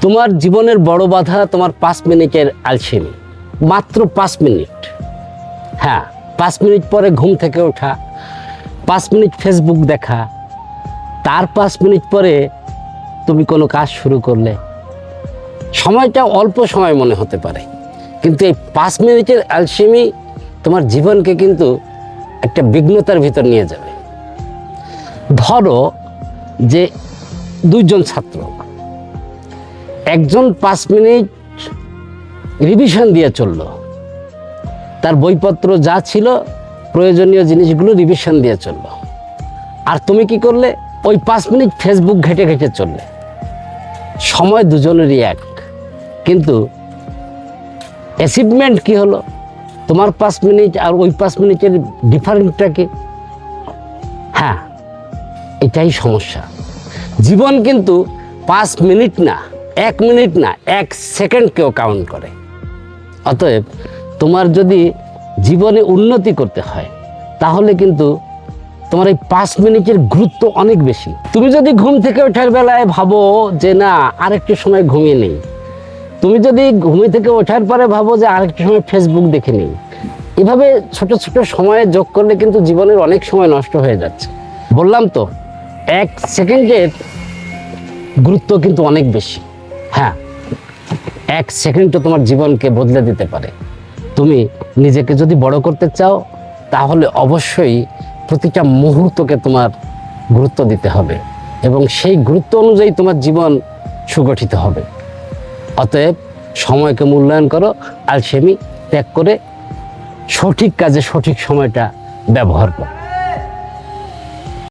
তোমার জীবনের বড় বাধা তোমার পাঁচ মিনিটের আলসেমি। মাত্র পাঁচ মিনিট। হ্যাঁ পাঁচ মিনিট পরে ঘুম থেকে ওঠা, পাঁচ মিনিট ফেসবুক দেখা, তার পাঁচ মিনিট পরে তুমি কোনো কাজ শুরু করলে। সময়টা অল্প সময় মনে হতে পারে। কিন্তু এই পাঁচ মিনিটের আলসেমি তোমার জীবনকে কিন্তু একটা বিঘ্নতার ভিতর নিয়ে যাবে। ধরো যে দুইজন ছাত্র। একজন পাঁচ মিনিট রিভিশন দিয়ে চলল। তার বইপত্র যা ছিল, প্রয়োজনীয় জিনিসগুলো রিভিশন দিয়ে চলল। আর তুমি কি করলে? ওই পাঁচ মিনিট ফেসবুক ঘেটে ঘেটে চললে। সময় দুজনেরই এক। কিন্তু অ্যাচিভমেন্ট কি হলো? তোমার পাঁচ মিনিট আর ওই পাঁচ মিনিটের ডিফারেন্টটা কি? হ্যাঁ এটাই সমস্যা। জীবন কিন্তু পাঁচ মিনিট না এক মিনিট না, এক সেকেন্ডকেও কাউন্ট করে। অতএব তোমার যদি জীবনে উন্নতি করতে হয়, তাহলে কিন্তু তোমার এই পাঁচ মিনিটের গুরুত্ব অনেক বেশি। তুমি যদি ঘুম থেকে ওঠার বেলায় ভাবো যে না, আরেকটু সময় ঘুমিয়ে নেই। তুমি যদি ঘুমিয়ে থেকে ওঠার পরে ভাবো যে আরেকটু সময় ফেসবুক দেখে নিই। এভাবে ছোট ছোট সময়ে যোগ করলে কিন্তু জীবনের অনেক সময় নষ্ট হয়ে যাচ্ছে। বললাম তো, এক সেকেন্ডের গুরুত্ব কিন্তু অনেক বেশি। এক সেকেন্ডও তোমার জীবনকে বদলে দিতে পারে। তুমি নিজেকে যদি বড় করতে চাও, তাহলে অবশ্যই প্রতিটা মুহূর্তকে তোমার গুরুত্ব দিতে হবে এবং সেই গুরুত্ব অনুযায়ী তোমার জীবন সুগঠিত হবে। অতএব সময়কে মূল্যায়ন করো, আলসেমি ত্যাগ করে সঠিক কাজে সঠিক সময়টা ব্যবহার করো।